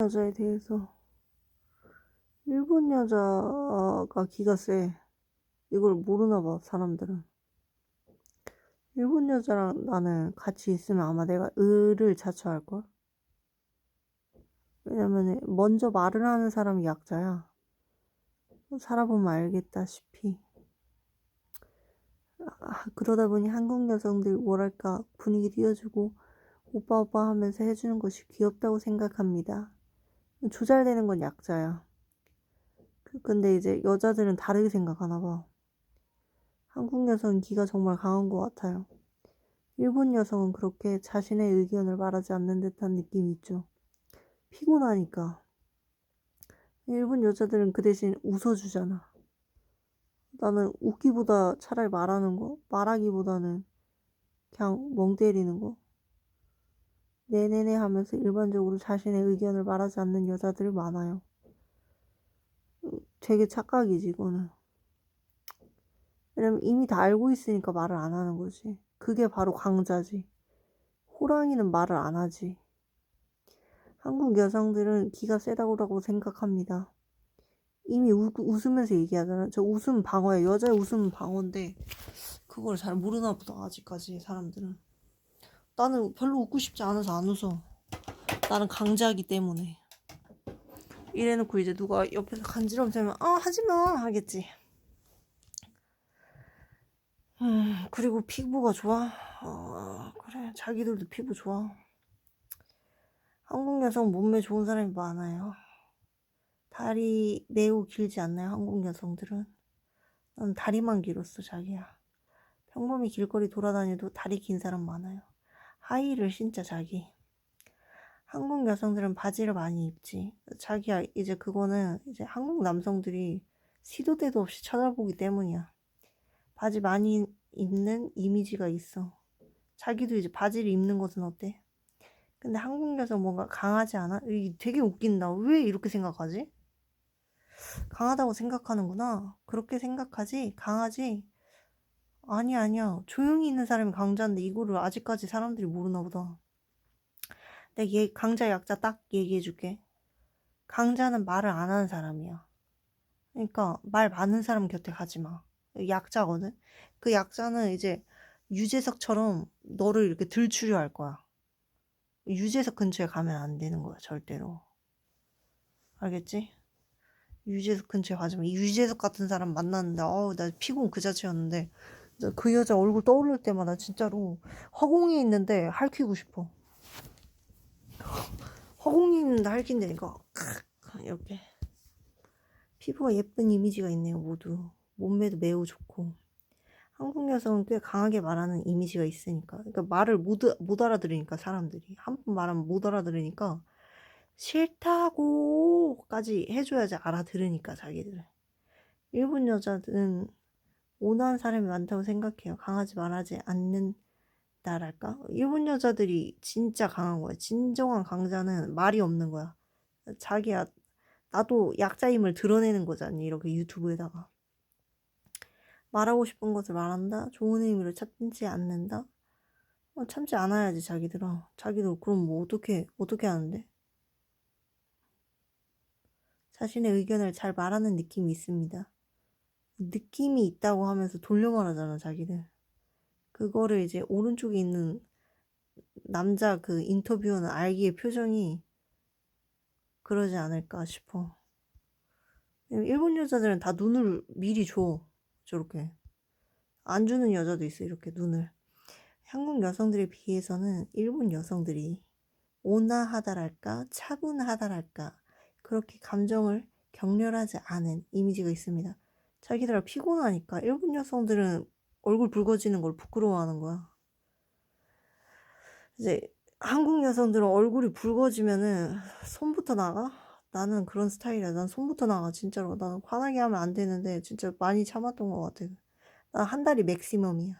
여자에 대해서 일본 여자가 기가 세. 이걸 모르나 봐, 사람들은. 일본 여자랑 나는 같이 있으면 아마 내가 을을 자처할 걸? 왜냐면 먼저 말을 하는 사람이 약자야. 살아보면 알겠다시피. 아, 그러다 보니 한국 여성들 뭐랄까 분위기 띄워주고 오빠 오빠 하면서 해주는 것이 귀엽다고 생각합니다. 조잘되는 건 약자야. 그- 근데 이제 여자들은 다르게 생각하나 봐. 한국 여성은 기가 정말 강한 것 같아요. 일본 여성은 그렇게 자신의 의견을 말하지 않는 듯한 느낌이 있죠. 피곤하니까. 일본 여자들은 그 대신 웃어주잖아. 나는 웃기보다 차라리 말하는 거, 말하기보다는 그냥 멍 때리는 거. 네네네 하면서 일반적으로 자신의 의견을 말하지 않는 여자들이 많아요. 음, 되게 착각이지, 이거는. 왜냐면 이미 다 알고 있으니까 말을 안 하는 거지. 그게 바로 강자지. 호랑이는 말을 안 하지. 한국 여성들은 기가 세다고 생각합니다. 이미 우, 웃으면서 얘기하잖아. 저 웃음 방어야. 여자의 웃음 방어인데 그걸 잘 모르나 보다 아직까지 사람들은. 나는 별로 웃고 싶지 않아서 안 웃어. 나는 강자이기 때문에. 이래놓고 이제 누가 옆에서 간지럼 되면 아 하지마 하겠지. 음 그리고 피부가 좋아. 어 그래 자기들도 피부 좋아. 한국 여성 몸매 좋은 사람이 많아요. 다리 매우 길지 않나요? 한국 여성들은. 난 다리만 길었어 자기야. 평범히 길거리 돌아다녀도 다리 긴 사람 많아요. 하이를 신자 자기. 한국 여성들은 바지를 많이 입지. 자기야 이제 그거는 이제 한국 남성들이 시도 때도 없이 쳐다보기 때문이야. 바지 많이 입는 이미지가 있어. 자기도 이제 바지를 입는 것은 어때? 근데 한국 여성 뭔가 강하지 않아? 이 되게 웃긴다. 왜 이렇게 생각하지? 강하다고 생각하는구나. 그렇게 생각하지? 강하지? 아니, 아니야. 조용히 있는 사람이 강자인데 이거를 아직까지 사람들이 모르나 보다. 내가 얘 강자 약자 딱 얘기해 줄게. 강자는 말을 안 하는 사람이야. 그러니까 말 많은 사람 곁에 가지 마. 약자거든. 그 약자는 이제 유재석처럼 너를 이렇게 들추려 할 거야. 유재석 근처에 가면 안 되는 거야, 절대로. 알겠지? 유재석 근처에 가지 마. 유재석 같은 사람 만났는데, 어우, 나 피곤 그 자체였는데, 그 여자 얼굴 떠오를 때마다 진짜로 허공에 있는데 핥히고 싶어. 허공에 있는데 핥힌다니까. 이렇게. 피부가 예쁜 이미지가 있네요, 모두. 몸매도 매우 좋고. 한국 여성은 꽤 강하게 말하는 이미지가 있으니까. 그러니까 말을 못, 못 알아들으니까, 사람들이. 한 번 말하면 못 알아들으니까, 싫다고까지 해줘야지 알아들으니까, 자기들. 일본 여자들은 온화한 사람이 많다고 생각해요. 강하지 말하지 않는다랄까? 일본 여자들이 진짜 강한 거야. 진정한 강자는 말이 없는 거야. 자기야, 나도 약자임을 드러내는 거잖니. 이렇게 유튜브에다가. 말하고 싶은 것을 말한다. 좋은 의미로 참지 않는다. 어, 참지 않아야지 자기들아. 자기도 그럼 뭐 어떻게 어떻게 하는데? 자신의 의견을 잘 말하는 느낌이 있습니다. 느낌이 있다고 하면서 돌려 말하잖아 자기들. 그거를 이제 오른쪽에 있는 남자 그 인터뷰어는 알기의 표정이 그러지 않을까 싶어. 일본 여자들은 다 눈을 미리 줘. 저렇게. 안 주는 여자도 있어, 이렇게 눈을. 한국 여성들에 비해서는 일본 여성들이 온화하다랄까, 차분하다랄까, 그렇게 감정을 격렬하지 않은 이미지가 있습니다. 자기들아 피곤하니까 일본 여성들은 얼굴 붉어지는 걸 부끄러워하는 거야. 이제 한국 여성들은 얼굴이 붉어지면은 손부터 나가? 나는 그런 스타일이야. 난 손부터 나가, 진짜로. 난 화나게 하면 안 되는데, 진짜 많이 참았던 것 같아. 난 한 달이 맥시멈이야.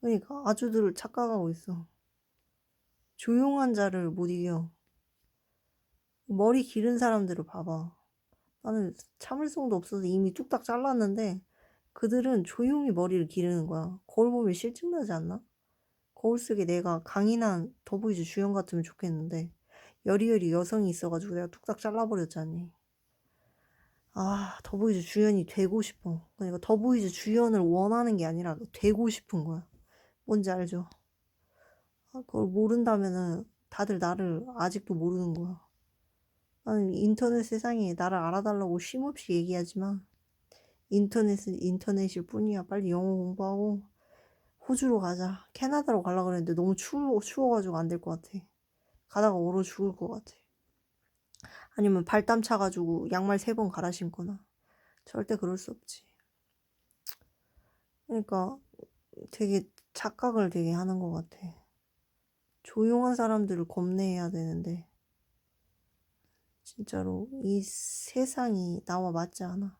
그러니까 아주들 착각하고 있어. 조용한 자를 못 이겨. 머리 기른 사람들을 봐봐. 나는 참을성도 없어서 이미 뚝딱 잘랐는데, 그들은 조용히 머리를 기르는 거야. 거울 보면 실증나지 않나? 거울 속에 내가 강인한 더보이즈 주연 같으면 좋겠는데 여리여리 여성이 있어가지고 내가 뚝딱 잘라버렸잖니. 아, 더보이즈 주연이 되고 싶어. 그러니까 더보이즈 주연을 원하는 게 아니라 되고 싶은 거야. 뭔지 알죠? 아, 그걸 모른다면은 다들 나를 아직도 모르는 거야. 나는 인터넷 세상에 나를 알아달라고 쉼없이 얘기하지만 인터넷은 인터넷일 뿐이야. 빨리 영어 공부하고 호주로 가자. 캐나다로 가려고 그랬는데 너무 추워, 추워가지고 안 될 것 같아. 가다가 얼어 죽을 것 같아. 아니면 발땀 차가지고 양말 세 번 갈아 신거나. 절대 그럴 수 없지. 그러니까 되게 착각을 되게 하는 것 같아. 조용한 사람들을 겁내야 되는데, 진짜로 이 세상이 나와 맞지 않아.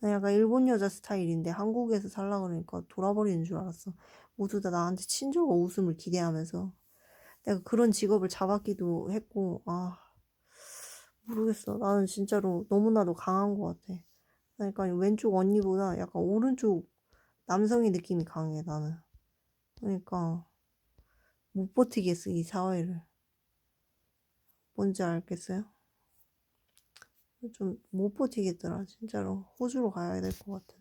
나 약간 일본 여자 스타일인데 한국에서 살라 그러니까 돌아버리는 줄 알았어. 모두 다 나한테 친절과 웃음을 기대하면서. 내가 그런 직업을 잡았기도 했고, 아, 모르겠어. 나는 진짜로 너무나도 강한 것 같아. 그러니까 왼쪽 언니보다 약간 오른쪽 남성의 느낌이 강해, 나는. 그러니까 못 버티겠어, 이 사회를. 뭔지 알겠어요? 좀 못 버티겠더라, 진짜로. 호주로 가야 될 것 같아.